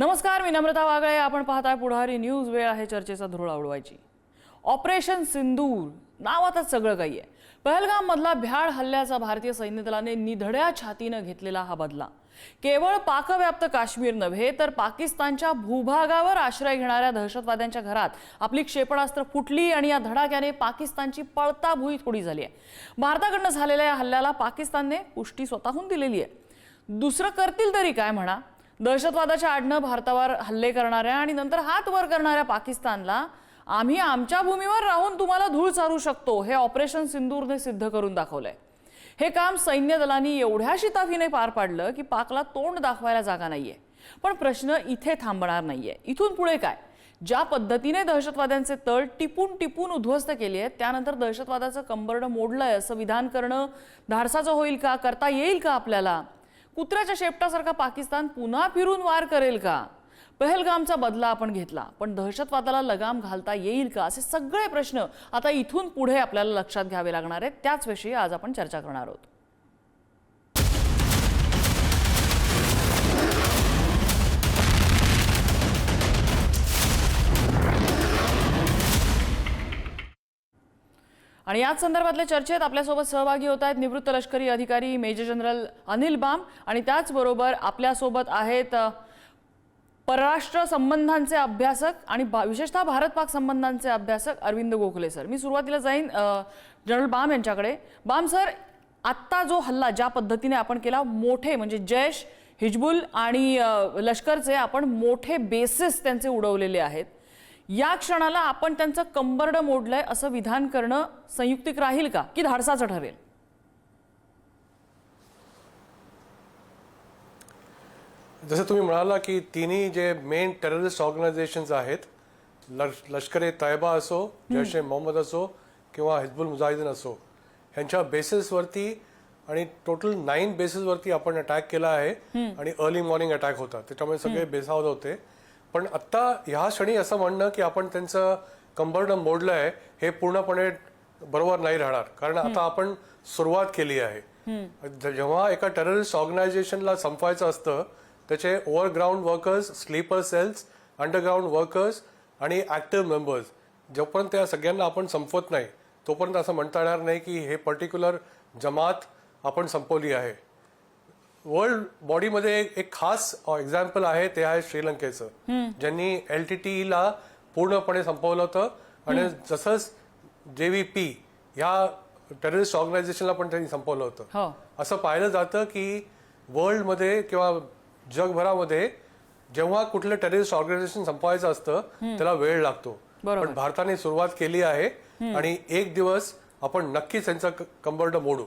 नमस्कार मी नम्रता वागळे. आपण पाहताय पुढारी न्यूज. वेळ आहे चर्चेचा धुळ आवडवायची. ऑपरेशन सिंदूर नावातच सगळं काही आहे. पहलगाम मधला भ्याड हल्ल्याचा भारतीय सैन्य दलाने निधड्या छातीनं घेतलेला हा बदला. केवळ पाकव्याप्त काश्मीर नव्हे तर पाकिस्तानच्या भूभागावर आश्रय घेणाऱ्या दहशतवाद्यांच्या घरात आपली क्षेपणास्त्र फुटली आणि या धडाक्याने पाकिस्तानची पळताभुई थोडी झाली आहे. भारताकडनं झालेल्या या हल्ल्याला पाकिस्तानने पुष्टी स्वतःहून दिलेली आहे. दुसरं करतील तरी काय म्हणा? दहशतवादाच्या आडनं भारतावर हल्ले करणाऱ्या आणि नंतर हात वर करणाऱ्या पाकिस्तानला आम्ही आमच्या भूमीवर राहून तुम्हाला धूळ चारू शकतो हे ऑपरेशन सिंदूरने सिद्ध करून दाखवलंय. हे काम सैन्य दलांनी एवढ्या शिताफीने पार पाडलं की पाकला तोंड दाखवायला जागा नाहीये. पण प्रश्न इथे थांबणार नाहीये. इथून पुढे काय? ज्या पद्धतीने दहशतवाद्यांचे तळ टिपून टिपून उद्ध्वस्त केले आहेत त्यानंतर दहशतवादाचं कंबरडं मोडलंय असं विधान करणं धाडसाचं होईल का? करता येईल का आपल्याला? कुत्र्याच्या शेपटासारखा पाकिस्तान पुन्हा फिरून वार करेल का? पहलगामचा बदला आपण घेतला पण दहशतवादाला लगाम घालता येईल का? असे सगळे प्रश्न आता इथून पुढे आपल्याला लक्षात घ्यावे लागणार आहेत. त्याच विषयी आज आपण चर्चा करणार आहोत. आणि याच संदर्भातल्या चर्चेत आपल्यासोबत सहभागी होत आहेत निवृत्त लष्करी अधिकारी मेजर जनरल अनिल बाम आणि त्याचबरोबर आपल्यासोबत आहेत परराष्ट्र संबंधांचे अभ्यासक आणि भा- विशेषतः भारत पाक संबंधांचे अभ्यासक अरविंद गोखले सर. मी सुरुवातीला जाईन जनरल बाम यांच्याकडे. बाम सर आत्ता जो हल्ला ज्या पद्धतीने आपण केला मोठे म्हणजे जैश हिजबुल आणि लष्करचे आपण मोठे बेसिस त्यांचे उडवलेले आहेत. या क्षणाला आपण त्यांचं कंबरडं मोडलंय असं विधान करणं संयुक्तिक राहील का? की धाडसाचं ठरेल? जसं तुम्ही म्हणाला की तिन्ही जे मेन टेररिस्ट ऑर्गनायझेशन्स आहेत लष लष्कर ए तैयबा असो जैश ए मोहम्मद असो किंवा हिजबुल मुजाहिदीन असो ह्यांच्या बेसिसवरती आणि टोटल नाईन बेसिसवरती आपण अटॅक केला आहे आणि अर्ली मॉर्निंग अटॅक होता. त्याच्यामुळे सगळे बेसावत होते. पण आत्ता ह्या क्षणी असं म्हणणं की आपण त्यांचं कंबरडं मोडलं आहे हे पूर्णपणे बरोबर नाही राहणार. कारण आता आपण सुरुवात केली आहे. जेव्हा एका टेररिस्ट ऑर्गनायझेशनला संपवायचं असतं त्याचे overground workers sleeper cells underground workers आणि ऍक्टिव्ह मेंबर्स जोपर्यंत त्या सगळ्यांना आपण संपवत नाही तोपर्यंत असं म्हणता येणार नाही की हे पर्टिक्युलर जमात आपण संपवली आहे. वर्ल्ड बॉडीमध्ये एक एक खास एक्झाम्पल आहे ते आहे श्रीलंकेचं. ज्यांनी एल टी टीला पूर्णपणे संपवलं होतं. आणि जसंच जे व्ही पी ह्या टेररिस्ट ऑर्गनायझेशनला पण त्यांनी संपवलं होतं. हो. असं पाहिलं जातं की वर्ल्डमध्ये किंवा जगभरामध्ये जेव्हा कुठलं टेररिस्ट ऑर्गनायझेशन संपवायचं असतं त्याला वेळ लागतो. पण भारताने सुरुवात केली आहे आणि एक दिवस आपण नक्कीच त्यांचं कंबर्ड मोडू.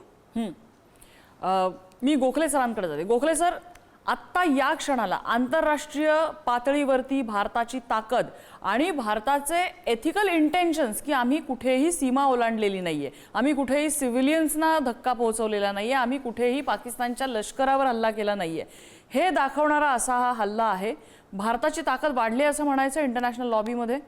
मी गोखले सरांकडे जाते. गोखले सर आत्ता या क्षणाला आंतरराष्ट्रीय पातळीवरती भारताची ताकद आणि भारताचे एथिकल इंटेन्शन्स की आम्ही कुठेही सीमा ओलांडलेली नाहीये. आम्ही कुठेही सिव्हिलियन्सना धक्का पोहोचवलेला नाहीये. आम्ही कुठेही पाकिस्तानच्या लष्करावर हल्ला केला नाहीये. हे दाखवणारा असा हा हल्ला आहे. भारताची ताकद वाढली असं म्हणायचं इंटरनॅशनल लॉबीमध्ये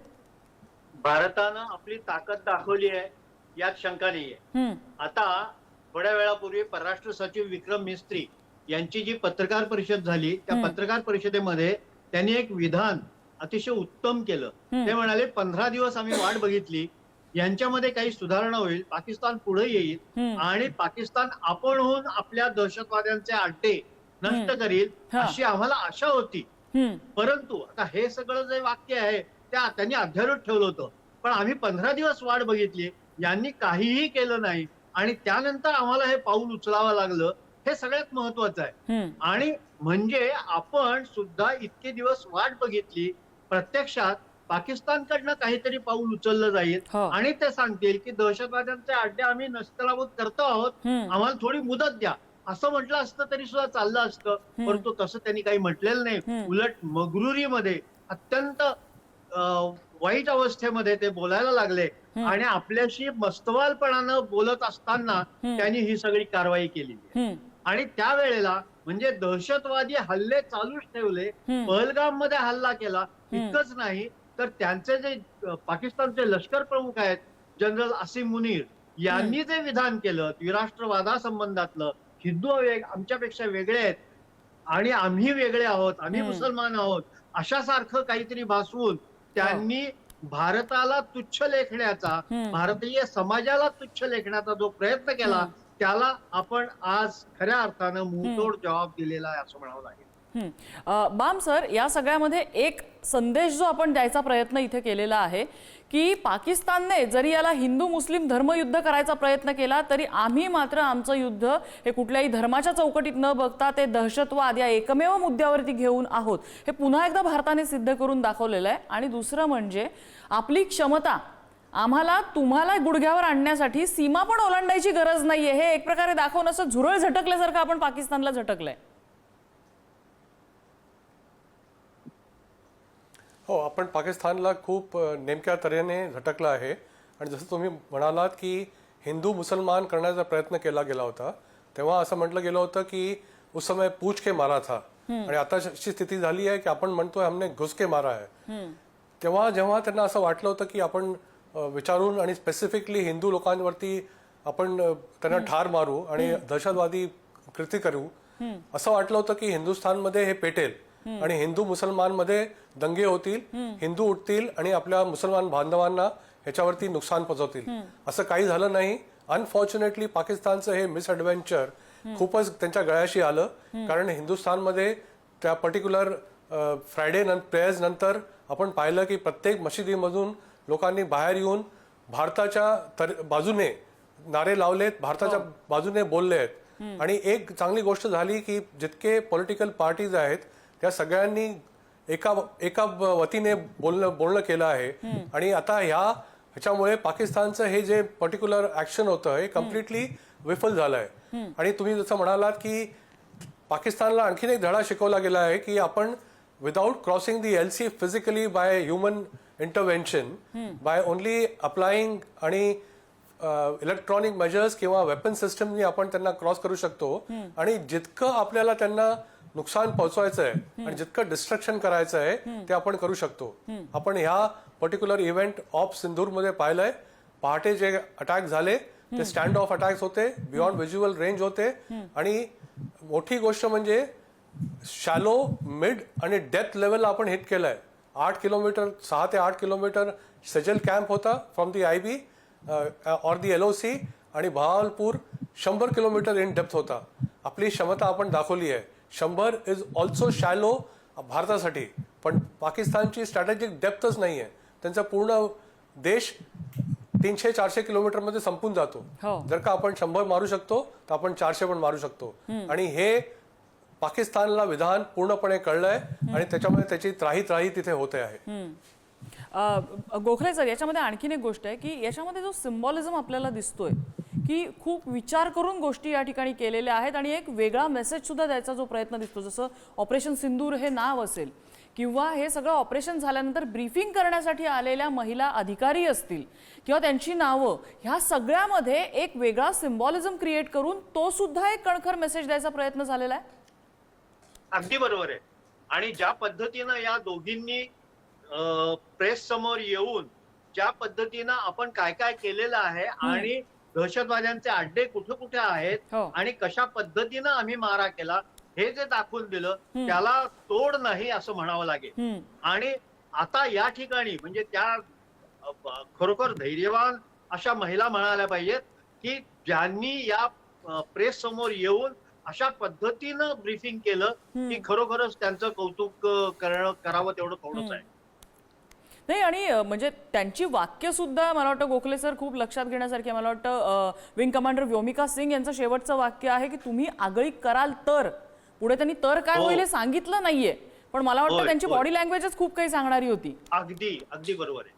भारतानं आपली ताकद दाखवली आहे यात शंका नाहीये. हं, आता थोड्या वेळापूर्वी परराष्ट्र सचिव विक्रम मिस्त्री यांची जी पत्रकार परिषद झाली त्या पत्रकार परिषदेमध्ये त्यांनी एक विधान अतिशय उत्तम केलं. ते म्हणाले पंधरा दिवस आम्ही वाट बघितली यांच्यामध्ये काही सुधारणा होईल पाकिस्तान पुढे येईल. आणि पाकिस्तान आपणहून आपल्या दहशतवाद्यांचे अड्डे नष्ट करील. अशी आम्हाला आशा होती. परंतु आता हे सगळं जे वाक्य आहे त्या त्यांनी अध्यारोत ठेवलं होतं. पण आम्ही पंधरा दिवस वाट बघितली यांनी काहीही केलं नाही. आणि त्यानंतर आम्हाला हे पाऊल उचलावं लागलं हे सगळ्यात महत्वाचं आहे. आणि म्हणजे आपण सुद्धा इतके दिवस वाट बघितली प्रत्यक्षात पाकिस्तानकडनं काहीतरी पाऊल उचललं जाईल. हो. आणि ते सांगतील की दहशतवाद्यांचे अड्डे आम्ही नष्टलाभूत करतो आहोत. आम्हाला थोडी मुदत द्या. असं म्हटलं असतं तरी सुद्धा चाललं असतं. परंतु तसं त्यांनी काही म्हटलेलं नाही. उलट मगरुरीमध्ये अत्यंत वाईट अवस्थेमध्ये ते बोलायला लागले. आणि आपल्याशी मस्तवालपणानं बोलत असताना त्यांनी ही सगळी कारवाई केली. हं, आणि त्यावेळेला म्हणजे दहशतवादी हल्ले चालूच ठेवले. पहलगाममध्ये हल्ला केला. इतकंच नाही तर त्यांचे जे पाकिस्तानचे लष्कर प्रमुख आहेत जनरल असिम मुनीर यांनी जे विधान केलं द्विराष्ट्रवादासंबंधातलं हिंदू वेग आमच्यापेक्षा वेगळे आहेत आणि आम्ही वेगळे आहोत आम्ही. मुसलमान आहोत अशासारखं काहीतरी भासवून त्यांनी भारताला तुच्छ लेखण्याचा भारतीय समाजाला तुच्छ लेखण्याचा जो प्रयत्न केला त्याला आपण आज खऱ्या अर्थानं मुंहतोड जबाब दिलेला आहे असं म्हणावं लागेल. बाम सर या सगळ्यामध्ये एक संदेश जो आपण द्यायचा प्रयत्न इथे केलेला आहे की पाकिस्तानने जरी याला हिंदू मुस्लिम धर्मयुद्ध करायचा प्रयत्न केला तरी आम्ही मात्र आमचं युद्ध हे कुठल्याही धर्माच्या चौकटीत न बघता ते दहशतवाद या एकमेव मुद्द्यावरती घेऊन आहोत हे पुन्हा एकदा भारताने सिद्ध करून दाखवलेलं आहे. आणि दुसरं म्हणजे आपली क्षमता आम्हाला तुम्हाला गुडघ्यावर आणण्यासाठी सीमा पण ओलांडायची गरज नाहीये. हे एक प्रकारे दाखवून असं झुरळ झटकल्यासारखं आपण पाकिस्तानला झटकलंय. हो आपण पाकिस्तानला खूप नेमक्या तऱ्हेने झटकलं आहे. आणि जसं तुम्ही म्हणालात की हिंदू मुसलमान करण्याचा प्रयत्न केला गेला होता तेव्हा असं म्हटलं गेलं होतं की उस समय पूछ के मारा था. आणि आता अशी स्थिती झाली आहे की आपण म्हणतोय हमने घुस के मारा आहे तेव्हा जेव्हा त्यांना असं वाटलं होतं की आपण विचारून आणि स्पेसिफिकली हिंदू लोकांवरती आपण त्यांना ठार मारू आणि दहशतवादी कृती करू असं वाटलं होतं की हिंदुस्थानमध्ये हे पेटेल. आणि हिंदू मुसलमानमध्ये दंगे होतील हिंदू उठतील आणि आपल्या मुसलमान बांधवांना ह्याच्यावरती नुकसान पोचवतील. असं काही झालं नाही. अनफॉर्च्युनेटली पाकिस्तानचं हे मिसएडव्हेंचर खूपच त्यांच्या गळ्याशी आलं. कारण हिंदुस्थानमध्ये त्या पर्टिक्युलर फ्रायडे प्रेयर्स नंतर आपण पाहिलं की प्रत्येक मशिदीमधून लोकांनी बाहेर येऊन भारताच्या बाजूने नारे लावलेत भारताच्या बाजूने बोलले आहेत आणि एक चांगली गोष्ट झाली की जितके पॉलिटिकल पार्टीज आहेत त्या सगळ्यांनी एका एका वतीने बोलणं बोलणं केलं आहे. आणि आता ह्या ह्याच्यामुळे पाकिस्तानचं हे जे पर्टिक्युलर ऍक्शन होतं हे कम्प्लिटली विफल झालंय. आणि तुम्ही जसं म्हणालात की पाकिस्तानला आणखीन एक धडा शिकवला गेला आहे की आपण without crossing the L C physically by human intervention by only applying आणि इलेक्ट्रॉनिक मेजर्स किंवा वेपन सिस्टमनी आपण त्यांना क्रॉस करू शकतो. आणि जितकं आपल्याला त्यांना नुकसान पोहोचवायचं आहे आणि जितकं डिस्ट्रक्शन करायचं आहे ते आपण करू शकतो. आपण ह्या पर्टिक्युलर इव्हेंट ऑफ सिंधूरमध्ये पाहिलंय. पहाटे जे अटॅक झाले ते स्टँड ऑफ अटॅक्स होते बियॉन्ड व्हिज्युअल रेंज होते आणि मोठी गोष्ट म्हणजे शॅलो मिड आणि डेप्थ लेवल आपण हिट केलंय. आठ किलोमीटर सहा ते आठ किलोमीटर सजल कॅम्प होता from the I B or the L O C आणि बहावलपूर शंभर किलोमीटर इन डेप्थ होता. आपली क्षमता आपण दाखवली आहे. शंभर इज ऑल्सो शॅलो भारतासाठी. पण पाकिस्तानची स्ट्रॅटेजिक डेप्थच नाही आहे त्यांचा पूर्ण देश तीनशे चारशे किलोमीटरमध्ये संपून जातो. हो. जर का आपण शंभर मारू शकतो तर आपण चारशे पण मारू शकतो. आणि हे पाकिस्तानला विधान पूर्णपणे कळलंय आणि त्याच्यामुळे त्याची त्राही त्राही तिथे होते आहे. गोखले सर याच्यामध्ये आणखीन एक गोष्ट आहे की याच्यामध्ये जो सिम्बॉलिझम आपल्याला दिसतोय की खूप विचार करून गोष्टी या ठिकाणी केलेल्या आहेत आणि एक वेगळा मेसेज सुद्धा द्यायचा जो प्रयत्न दिसतो जसं ऑपरेशन सिंदूर हे नाव असेल किंवा हे सगळं ऑपरेशन झाल्यानंतर ब्रीफिंग करण्यासाठी आलेल्या महिला अधिकारी असतील किंवा त्यांची नावं ह्या सगळ्यामध्ये एक वेगळा सिम्बॉलिझम क्रिएट करून तो सुद्धा एक कणखर मेसेज द्यायचा प्रयत्न झालेला आहे? अगदी बरोबर आहे. आणि ज्या पद्धतीनं या दोघींनी प्रेस समोर येऊन ज्या पद्धतीनं आपण काय काय केलेलं आहे आणि दहशतवाद्यांचे अड्डे कुठे कुठे आहेत हो. आणि कशा पद्धतीनं आम्ही मारा केला हे जे दाखवून दिलं त्याला तोड नाही असं म्हणावं लागेल. आणि आता या ठिकाणी म्हणजे त्या खरोखर धैर्यवान अशा महिला म्हणायला पाहिजेत की ज्यांनी या प्रेस समोर येऊन अशा पद्धतीनं ब्रीफिंग केलं की खरोखरच त्यांचं कौतुक करणं करावं तेवढं थोडंच आहे. नाही आणि म्हणजे त्यांची वाक्य सुद्धा मला वाटतं गोखले सर खूप लक्षात घेण्यासारखी. मला वाटतं विंग कमांडर व्योमिका सिंग यांचं शेवटचं वाक्य आहे की तुम्ही आगळी कराल तर पुढे त्यांनी तर काय हो. होईल हे सांगितलं नाहीये पण मला वाटतं त्यांची. बॉडी लँग्वेजच खूप काही सांगणारी होती अगदी अगदी बरोबर आहे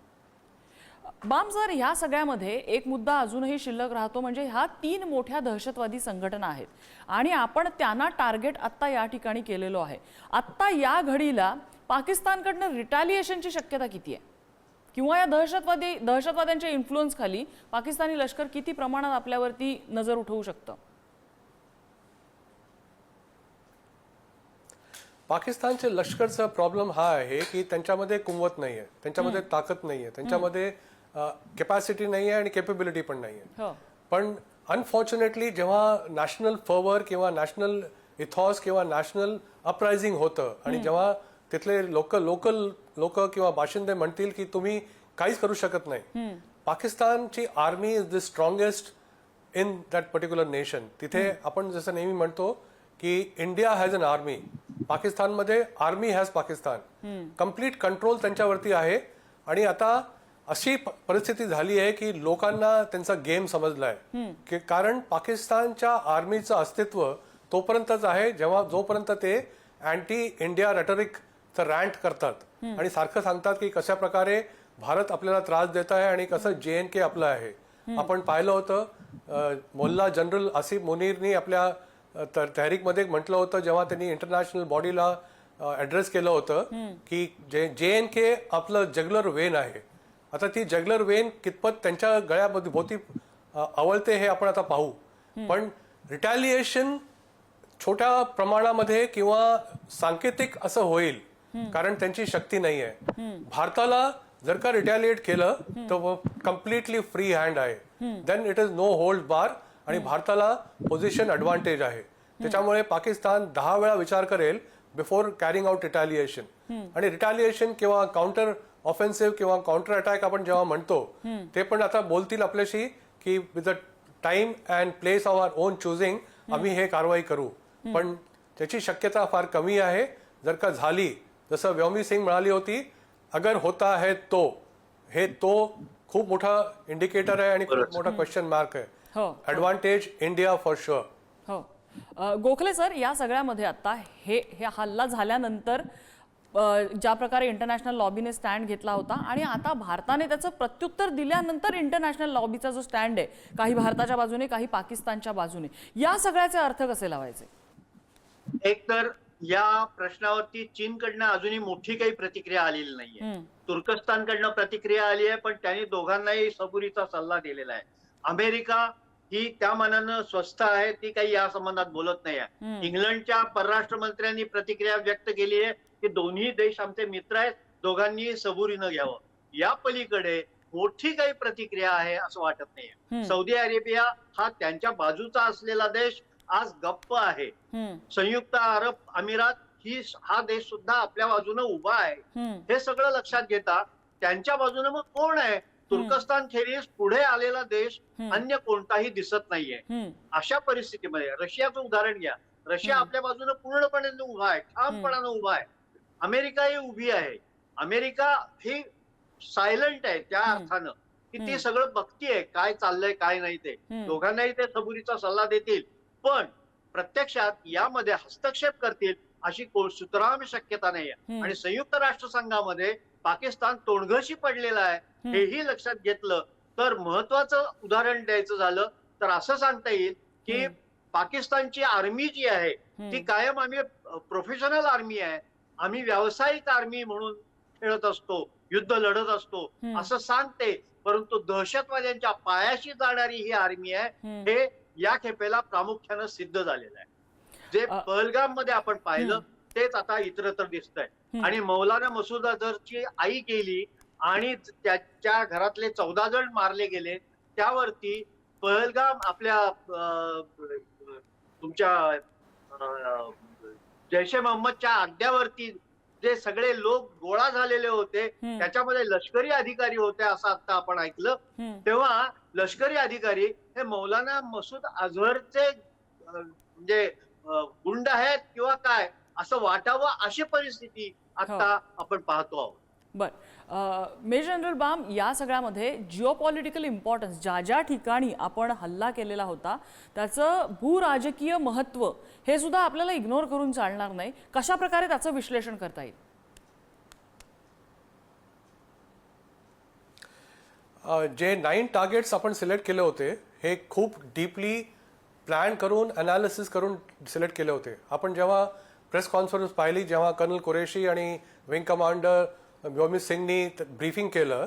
बाम सर ह्या सगळ्यामध्ये एक मुद्दा अजूनही शिल्लक राहतो म्हणजे ह्या तीन मोठ्या दहशतवादी संघटना आहेत आणि आपण त्यांना टार्गेट आत्ता या ठिकाणी केलेलो आहे आत्ता या घडीला पाकिस्तानकडनं रिटॅलिएशनची शक्यता किती आहे? किंवा या दहशतवादी दहशतवाद्यांच्या इन्फ्लुअन्स खाली पाकिस्तानी लष्कर किती प्रमाणात आपल्यावरती नजर उठवू शकतं? पाकिस्तानचे लष्करचा प्रॉब्लेम हा आहे की त्यांच्यामध्ये कुंवत नाहीये. त्यांच्यामध्ये ताकद नाहीये. त्यांच्यामध्ये कॅपॅसिटी नाहीये आणि केपेबिलिटी पण नाहीये. हो. पण अनफॉर्च्युनेटली जेव्हा नॅशनल फवर किंवा नॅशनल इथॉस किंवा नॅशनल अपरायझिंग होतं आणि जेव्हा तिथले लोक लोकल लोक किंवा बाशिंदे म्हणतील की तुम्ही काहीच करू शकत नाही. पाकिस्तानची army is the strongest in that particular nation तिथे आपण जसं नेहमी म्हणतो की इंडिया हॅज अन आर्मी पाकिस्तानमध्ये army has Pakistan. Complete control त्यांच्यावरती आहे. आणि आता अशी परिस्थिती झाली आहे की लोकांना त्यांचा गेम समजलाय. की कारण पाकिस्तानच्या आर्मीचं अस्तित्व तोपर्यंतच आहे जेव्हा जोपर्यंत ते अँटी इंडिया रेटरिकचं रँट करतात. आणि सारखं सांगतात की कशा प्रकारे भारत आपल्याला त्रास देत आहे आणि कसं जे एन के आपलं आहे. आपण पाहिलं होतं मोल्ला जनरल आसिफ मुनीरनी आपल्या अ, त- तहरीकमध्ये म्हटलं होतं जेव्हा त्यांनी इंटरनॅशनल बॉडीला ऍड्रेस केलं होतं की जे जे एन के आपलं जगलर वेन आहे. आता ती जगलर वेन कितपत त्यांच्या गळ्यामध्ये भोवती आवळते हे आपण आता पाहू. पण रिटॅलिएशन छोट्या प्रमाणामध्ये किंवा सांकेतिक असं होईल कारण त्यांची शक्ती नाही आहे भारताला जर का रिटॅलिएट केलं तर कम्प्लिटली फ्री हँड आहे. Then it is no hold bar आणि भारताला पोझिशन ॲडव्हान्टेज आहे. त्याच्यामुळे पाकिस्तान दहा वेळा विचार करेल बिफोर कॅरिंग आउट रिटॅलिएशन आणि रिटॅलिएशन किंवा काउंटर ऑफेन्सिव्ह किंवा काउंटर अटॅक आपण जेव्हा म्हणतो ते पण आता बोलतील आपल्याशी की with the time and place of our own choosing आम्ही हे कारवाई करू. पण त्याची शक्यता फार कमी आहे. जर का झाली जसं व्योमी सिंग म्हणाली होती अगर होता है तो. हे तो खूप मोठा इंडिकेटर आहे आणि खूप मोठा क्वेश्चन मार्क आहे. हो. ऍडव्हान्टेज इंडिया फॉर शुअर हो. अ, गोखले सर या सगळ्यामध्ये आता हे हे हल्ला झाल्यानंतर ज्या प्रकारे इंटरनॅशनल लॉबीने स्टँड घेतला होता आणि आता भारताने त्याचं प्रत्युत्तर दिल्यानंतर इंटरनॅशनल लॉबीचा जो स्टँड आहे काही भारताच्या बाजूने काही पाकिस्तानच्या बाजूने या सगळ्याचे अर्थ कसे लावायचे? एक तर या प्रश्नावरती चीनकडनं अजूनही मोठी काही प्रतिक्रिया आलेली नाहीये. तुर्कस्तानकडनं प्रतिक्रिया आली आहे पण त्यांनी दोघांनाही सबुरीचा सल्ला दिलेला आहे. अमेरिका ही त्या मनानं स्वस्थ आहे ती काही या संबंधात बोलत नाही आहे. इंग्लंडच्या परराष्ट्र मंत्र्यांनी प्रतिक्रिया व्यक्त केली आहे की दोन्ही देश आमचे मित्र आहेत दोघांनी सबुरीनं घ्यावं. या पलीकडे मोठी काही प्रतिक्रिया आहे असं वाटत नाहीये. सौदी अरेबिया हा त्यांच्या बाजूचा असलेला देश आज गप्प आहे. संयुक्त अरब अमिरात ही हा देश सुद्धा आपल्या बाजूने उभा आहे. हे सगळं लक्षात घेता त्यांच्या बाजूने मग कोण आहे? तुर्कस्तान खेरीज पुढे आलेला देश अन्य कोणताही दिसत नाहीये. अशा परिस्थितीमध्ये रशियाचं उदाहरण घ्या. रशिया आपल्या बाजूने पूर्णपणे उभा आहे ठामपणानं उभा आहे. अमेरिका ही उभी आहे. अमेरिका ही सायलंट आहे त्या अर्थानं. की ती सगळं बघतीये काय चाललंय काय नाही ते. दोघांनाही ते सबुरीचा सल्ला देतील. पण प्रत्यक्षात यामध्ये हस्तक्षेप करतील अशी सुतराम शक्यता नाही आणि संयुक्त राष्ट्र संघामध्ये पाकिस्तान तोडघशी पडलेला आहे हेही लक्षात घेतलं तर महत्वाचं उदाहरण द्यायचं झालं तर असं सांगता येईल की पाकिस्तानची आर्मी जी आहे ती कायम आम्ही प्रोफेशनल आर्मी आहे. आम्ही व्यावसायिक आर्मी म्हणून खेळत असतो युद्ध लढत असतो असं सांगते. परंतु दहशतवाद्यांच्या पायाशी जाणारी ही आर्मी आहे. हे या खेपेला प्रामुख्यानं सिद्ध झालेलं आहे. जे पहलगाममध्ये आपण पाहिलं तेच आता इतरत्र दिसतंय. आणि मौलाना मसूद अझरची आई गेली आणि त्याच्या घरातले चौदा जण मारले गेले त्यावरती पहलगाम आपल्या तुमच्या जैश ए मोहम्मदच्या अड्ड्यावरती जे सगळे लोक गोळा झालेले होते त्याच्यामध्ये लष्करी अधिकारी होते असं आता आपण ऐकलं. तेव्हा लष्करी अधिकारी हे मौलाना मसूद अझहरचे म्हणजे गुंड आहेत किंवा काय असं वाटावं अशी परिस्थिती आता आपण पाहतो आहोत. बर. मेजर जनरल बाम या सगळ्यामध्ये जिओपॉलिटिकल इम्पॉर्टन्स ज्या ज्या ठिकाणी आपण हल्ला केलेला होता त्याचं भूराजकीय महत्त्व हे सुद्धा आपल्याला इग्नोर करून चालणार नाही. कशा प्रकारे त्याचं विश्लेषण करता येईल? जे नाईन टार्गेट्स आपण सिलेक्ट केले होते हे खूप डीपली प्लॅन करून अनालिसिस करून सिलेक्ट केले होते. आपण जेव्हा प्रेस कॉन्फरन्स पाहिली जेव्हा कर्नल कुरेशी आणि विंग कमांडर व्योमी सिंगनी ब्रीफिंग केलं.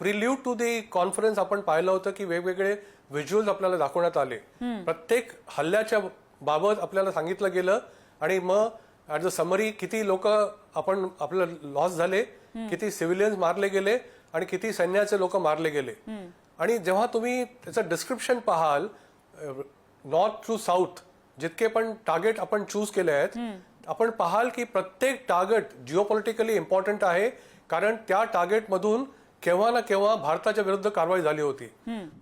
प्रिल्यूड टू दी कॉन्फरन्स आपण पाहिलं होतं की वेगवेगळे व्हिज्युअल्स आपल्याला दाखवण्यात आले. प्रत्येक हल्ल्याच्या बाबत आपल्याला सांगितलं गेलं आणि मग ॲट द समरी किती लोक आपण आपलं लॉस झाले किती सिव्हिलियन्स मारले गेले आणि किती सैन्याचे लोक मारले गेले. आणि जेव्हा तुम्ही त्याचं डिस्क्रिप्शन पाहाल नॉर्थ टू साऊथ जितके पण टार्गेट आपण चूज केले आहेत आपण पाहाल की प्रत्येक टार्गेट जिओपॉलिटिकली इम्पॉर्टंट आहे. कारण त्या टार्गेटमधून केव्हा ना केव्हा भारताच्या विरुद्ध कारवाई झाली होती.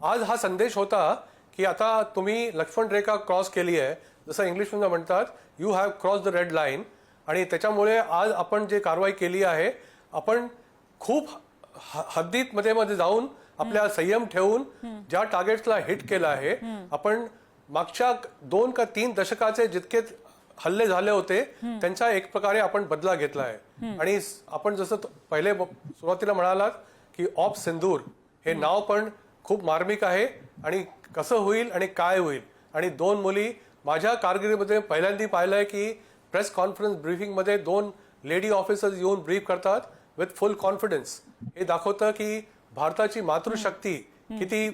आज हा संदेश होता की आता तुम्ही लक्ष्मण रेखा क्रॉस केली आहे. जसं इंग्लिशमध्ये म्हणतात you have cross the red line आणि त्याच्यामुळे आज आपण जे कारवाई केली आहे आपण खूप हद्दीत मध्ये मध्ये जाऊन आपल्या संयम ठेवून ज्या टार्गेट्सला हिट केलं आहे आपण मागच्या दोन का तीन दशकाचे जितके हल्ले झाले होते त्यांचा एक प्रकारे आपण बदला घेतला आहे. आणि आपण जसं पहिले सुरुवातीला म्हणालात की ऑफ सिंदूर हे नाव पण खूप मार्मिक आहे आणि कसं होईल आणि काय होईल. आणि दोन मुली माझ्या कारकिर्दीमध्ये पहिल्यांदा पाहिलंय की प्रेस कॉन्फरन्स ब्रीफिंगमध्ये दोन लेडी ऑफिसर्स येऊन ब्रीफ करतात विथ फुल कॉन्फिडन्स हे दाखवतं की भारताची मातृशक्ती किती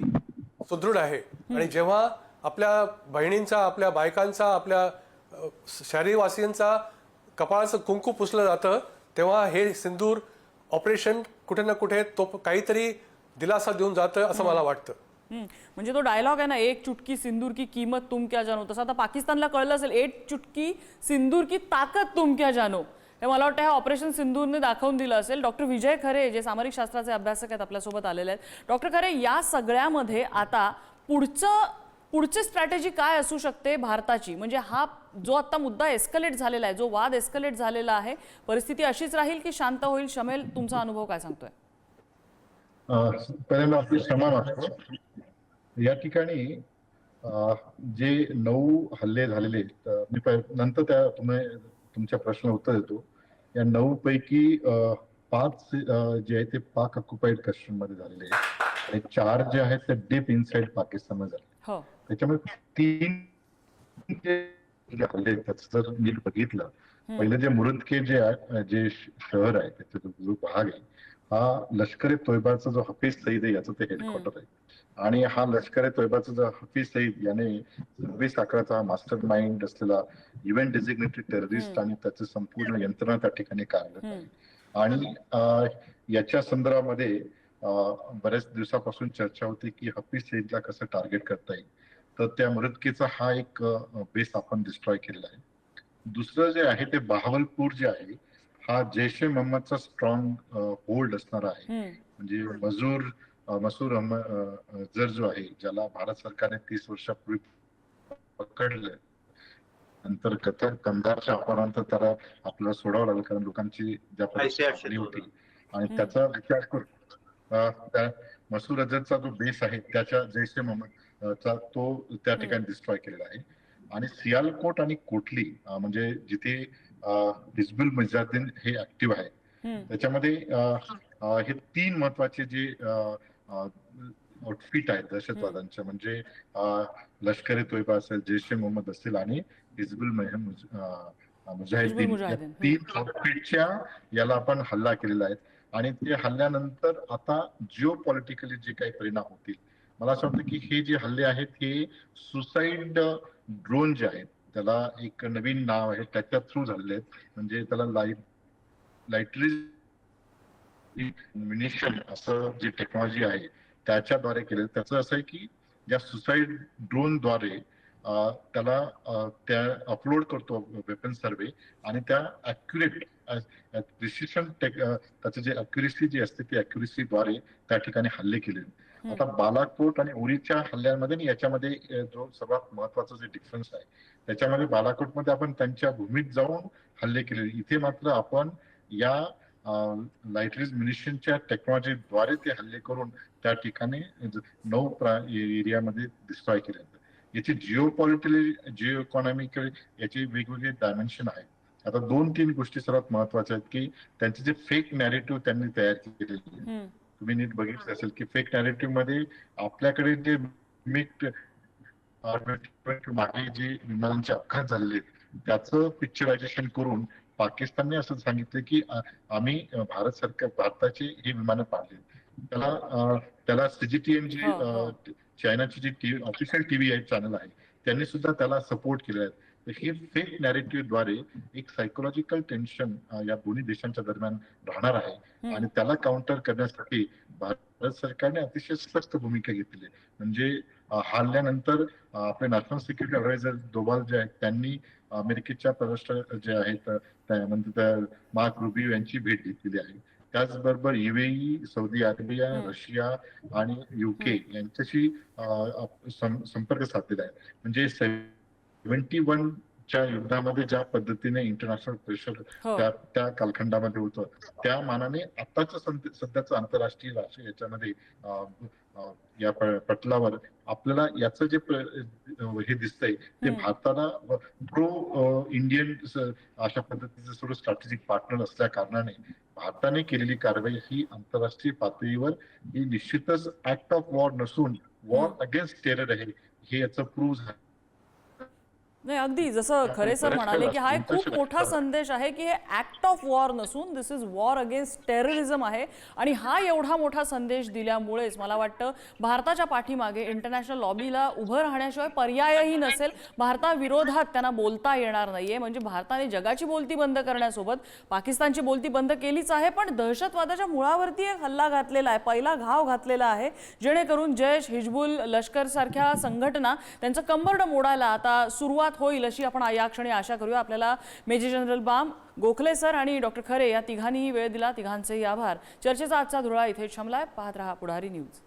सुदृढ आहे. आणि जेव्हा आपल्या बहिणींचा आपल्या बायकांचा आपल्या शहरीवासियांचा कपाळाचं कुंकू पुसलं जातं तेव्हा हे सिंदूर ऑपरेशन कुठे ना कुठे तो काहीतरी दिलासा देऊन जातं असं मला वाटतं. म्हणजे तो डायलॉग आहे ना एक चुटकी सिंदूर की किंमत तुम क्या जानो. तसं आता पाकिस्तानला कळलं असेल एक चुटकी सिंदूर की ताकद तुम क्या जानो. हे मला वाटतं हे ऑपरेशन सिंदूरने दाखवून दिलं असेल. डॉक्टर विजय खरे जे सामरिक शास्त्राचे अभ्यासक आहेत आपल्यासोबत आलेले आहेत. डॉक्टर खरे या सगळ्यामध्ये आता पुढचं पुढची स्ट्रॅटेजी काय असू शकते भारताची? म्हणजे हा जो आता मुद्दा एस्कलेट झालेला आहे जो वाद एस्कलेट झालेला आहे परिस्थिती अशीच राहील की शांत होईल? शमेल तुमचा अनुभव काय सांगतोय? पहिल्यांदा आपली क्षमा मागतो. या ठिकाणी जे नऊ हल्ले झालेले मी नंतर त्या तुम्ही तुमच्या प्रश्न उत्तर देतो. या नऊ पैकी पाच जे आहे ते पाक ऑक्युपाईड काश्मीरमध्ये झालेले आहेत. आणि चार जे आहेत ते डीप इनसाइड पाकिस्तानमध्ये झाले हो. त्याच्यामुळे तीन जर नीट बघितलं पहिलं जे मुरुदके जे आहे जे शहर आहे त्याचा जो भाग आहे हा लष्कर ए तोयबाचा जो हफीज सईद आहे याचं ते हेडक्वार्टर आहे. आणि हा लष्कर ए तोयबाचा जो हफीज सईद याने सव्वीस अकराचा मास्टर माइंड असलेला इव्हेंट डेझिग्नेटेड टेररिस्ट आणि त्याची संपूर्ण यंत्रणा त्या ठिकाणी कार्यरत आहे. आणि याच्या संदर्भामध्ये बऱ्याच दिवसापासून चर्चा होती की हफीज सईदला कसं टार्गेट करता येईल. तर त्या मृतकेचा हा एक बेस आपण डिस्ट्रॉय केलेला आहे. दुसरं जे आहे ते बहावलपूर जे आहे हा जैश ए मोहम्मदचा स्ट्रॉंग होल्ड असणारा आहे. म्हणजे मजूर मसूर अझर जो आहे ज्याला भारत सरकारने तीस वर्षापूर्वी पकडलं नंतर कथक कंधारच्या अपहरणानंतर त्याला आपल्याला सोडावं लागलं कारण लोकांची ज्या होती. आणि. त्याचा विचार करून अं, त्या मसूर अझरचा जो बेस आहे त्याच्या जैश ए मोहम्मद चा तो त्या ठिकाणी डिस्ट्रॉय केलेला आहे. आणि सियालकोट आणि कोटली म्हणजे जिथे हिजबुल मुजाहिदीन हे ऍक्टिव्ह आहे. त्याच्यामध्ये हे तीन महत्त्वाचे जे आउटफिट आहेत दहशतवादांचे म्हणजे लष्कर ए तोयबा असेल जैश ए मोहम्मद असेल आणि हिजबुल हं. तीन आउटफिटच्या याला आपण हल्ला केलेला आहे. आणि ते हल्ल्यानंतर आता जिओ पॉलिटिकली जे काही परिणाम होतील मला असं वाटतं की हे जे हल्ले आहेत हे सुसाईड ड्रोन जे आहेत त्याला एक नवीन नाव आहे त्याच्या थ्रू झालेले आहेत. म्हणजे त्याला लाइट लाईटरीज असं जे टेक्नॉलॉजी आहे त्याच्याद्वारे केले त्याचं असं आहे की या सुसाईड ड्रोनद्वारे त्याला त्या अपलोड करतो वेपन सर्वे आणि त्या अॅक्युरेट प्रिसिशन त्याचं जे अॅक्युरेसी जी असते ती अॅक्युरेसीद्वारे त्या ठिकाणी हल्ले केले. आता बालाकोट आणि उरीच्या हल्ल्यांमध्ये आणि याच्यामध्ये जो सर्वात महत्त्वाचा जे डिफरन्स आहे त्याच्यामध्ये बालाकोटमध्ये आपण त्यांच्या भूमीत जाऊन हल्ले केले. इथे मात्र आपण या लाईटरीज म्युनिशनच्या टेक्नॉलॉजीद्वारे ते हल्ले करून त्या ठिकाणी नऊ एरियामध्ये डिस्ट्रॉय केले. याची जिओ पॉलिटिकली जिओ इकॉनॉमिकल याचे वेगवेगळे डायमेन्शन आहेत आता दोन तीन गोष्टी सर्वात महत्त्वाच्या आहेत की त्यांचे जे फेक नॅरेटिव्ह त्यांनी तयार केलेले. तुम्ही नीट बघितलं असेल की फेक नॅरेटिव्हमध्ये आपल्याकडे जे मिट मागे जे विमानांचे अपघात झालेले त्याचं पिक्चरायझेशन करून पाकिस्तानने असं सांगितलं की आम्ही भारत सरकार भारताचे हे विमानं पाडले त्याला त्याला सीजीटीएम जी हो, हो. चायनाची जी टीव्ही ऑफिशियल टीव्ही आहे चॅनल आहे त्यांनी सुद्धा त्याला सपोर्ट केलेला आहे. तर हे फेक नॅरेटिव्हद्वारे एक सायकोलॉजिकल टेन्शन या दोन्ही देशांच्या दरम्यान राहणार आहे. आणि त्याला काउंटर करण्यासाठी भारत सरकारने अतिशय सक्त भूमिका घेतली आहे. म्हणजे हल्ल्यानंतर आपले नॅशनल सिक्युरिटी ऍडवायझर दोभाल जे आहेत त्यांनी अमेरिकेच्या परराष्ट्र जे आहेत अं, त्या- म्हणजे मार्क रुबियो यांची भेट घेतलेली आहे. त्याचबरोबर युएई सौदी अरेबिया. रशिया आणि युके यांच्याशी संपर्क साधलेला आहे म्हणजे सेव्हन्टी वन च्या युद्धामध्ये ज्या पद्धतीने इंटरनॅशनल प्रेशर हो. त्या त्या कालखंडामध्ये होतं त्या मानाने आताच सध्याचं आंतरराष्ट्रीय राष्ट्रीय याच्यामध्ये या पटलावर आपल्याला याचं जे हे दिसतंय ते. भारताला प्रो इंडियन अशा पद्धतीचं सर्व स्ट्रॅटेजिक पार्टनर असल्या कारणाने भारताने केलेली कारवाई ही आंतरराष्ट्रीय पातळीवर ही निश्चितच ऍक्ट ऑफ वॉर नसून वॉर अगेन्स्ट टेरर आहे. हे याचं प्रूव्ह झालं. नाही अगदी. जसं खरे सर म्हणाले की हा एक खूप मोठा संदेश आहे की हे ऍक्ट ऑफ वॉर नसून this is war against terrorism आहे. आणि हा एवढा मोठा संदेश दिल्यामुळेच मला वाटतं भारताच्या पाठीमागे इंटरनॅशनल लॉबीला उभं राहण्याशिवाय पर्यायही नसेल. भारताविरोधात त्यांना बोलता येणार नाहीये. म्हणजे भारताने जगाची बोलती बंद करण्यासोबत पाकिस्तानची बोलती बंद केलीच आहे पण दहशतवादाच्या मुळावरती एक हल्ला घातलेला आहे पहिला घाव घातलेला आहे. जेणेकरून जैश हिजबुल लष्कर सारख्या संघटना त्यांचं कंबरड मोडायला आता सुरुवात होईल अशी आपण या क्षणी आशा करूया. आपल्याला मेजर जनरल बाम गोखले सर आणि डॉक्टर खरे या तिघांनीही वेळ दिला. तिघांचेही आभार. चर्चेचा आजचा धुळा इथे शमलाय पाहत रहा पुढारी न्यूज.